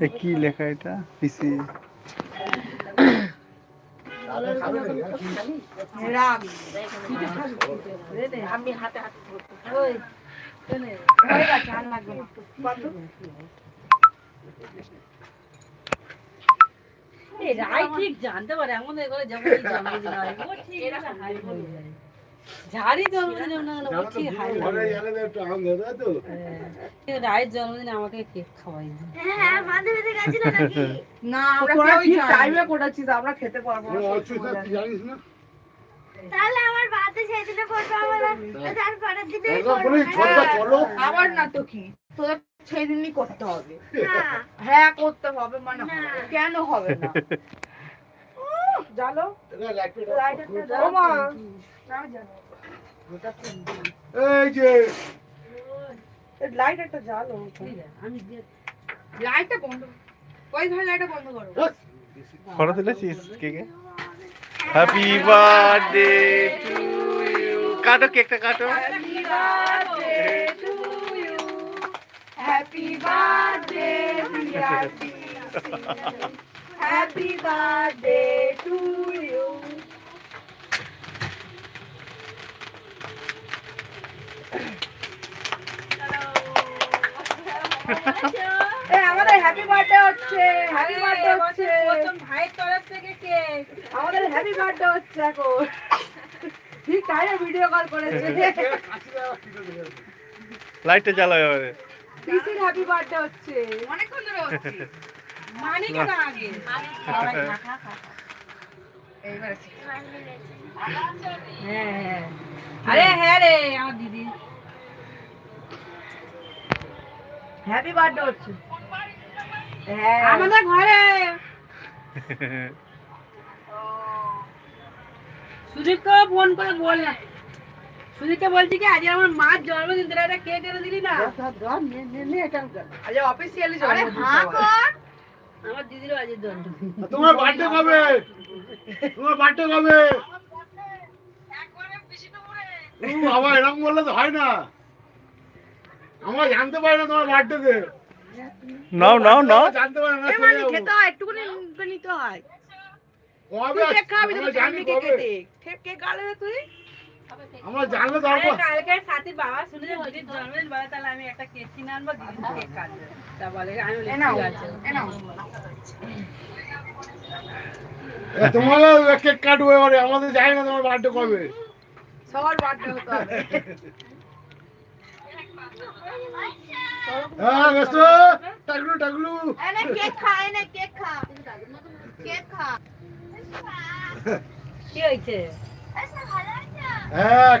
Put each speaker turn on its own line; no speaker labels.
এ কি লেখা এটা? পিসি।
রাই ঠিক জানতে পারে এমন করে হয়। ঠিক। হাই হয়ে জন্মদিন হয়ে যায় রায়ের জন্মদিনে আমাকে কেক খাওয়াই না
হ্যাঁ মাঝে মাঝে গেছিল নাকি?
না আমরা
তোরা
কেউ
ঠিক
টাইমে করেছিস আমরা খেতে পারব
জানিস না?
তাহলে আমার বার্থডে সেই দিনে করব আমার। তার পরের দিনে
বলি ছোটটা চলো।
আবার না তো কি? তোদের সেই দিনই করতে হবে। হ্যাঁ। করতে হবে মানে
না।
কেন হবে না? উহ, জানো
লাইটারটা
ও মা না জানো
এই যে
লাইট একটা জ্বালো
আমি দিয়ে
লাইটটা বন্ধ ওই ঘরে লাইটটা বন্ধ করো।
ফটো তুলেছিস কেকে হ্যাপি বার্থডে টু ইউ কাটো কেকটা কাটো।
Happy birthday to you happy birthday dear happy birthday to you এই আমাদের হ্যাপি বার্থডে হচ্ছে হ্যাপি বার্থডে হচ্ছে।
প্রথম ভাইয়ের তরফ থেকে কেক
আমাদের হ্যাপি বার্থডে হচ্ছে এখন। ঠিক টাইমে ভিডিও কল করেছে?
লাইটটা জ্বালাও এবারে
পিসির হ্যাপি বার্থডে হচ্ছে। অনেকক্ষণ ধরে হচ্ছে।
হ্যাঁ হ্যাঁ। আরে হ্যাঁ রে আমার দিদি।
হ্যাপি বার্থডে হচ্ছে।
আমাদের ঘরে। সুদীপকে ফোন করে বললাম সুদীপকে বলছি কি আজ আমার মার জন্মদিন তোরা একটা কেক এনে দিলি না?
আজ অফিসিয়ালি জন্মদিন
আমার দিদিরও আজ জন্মদিন
তোমার বার্থডে কবে? তোমার বার্থডে কবে? বাবা এরকম বললে তো হয় না। আমরা জানতে পারি না তোমার বার্থডে
নাও নাও নাও।
জানতে পারি না
মানে খেতে হয় একটুখানি তো নিতে হয়।
কবে
খাবি তো
আমরা জানি
জানবি কে
কবে।
কে- কে গালে তুই?
আমরা জানলে তারপর
কালকে সাথীর বাবা শুনে যে দিদির জন্মদিন বলে তাহলে আমি একটা কেক কিনে আনব দিদি কেক কাটবে। তা বলে আমি বলি ঠিক আছে।
এ নাও।
এ, তোমার কেক কাটবো এবারে আমাদের জানি না তোমার বার্থডে কবে।
সবার বার্থডে হতে
হ্যাঁ বেসো টাকলু টাকলু।
এনে কেক খা এনে কেক খা। কেক খা।
কি হয়েছে?
আচ্ছা ভালো আছে
হ্যাঁ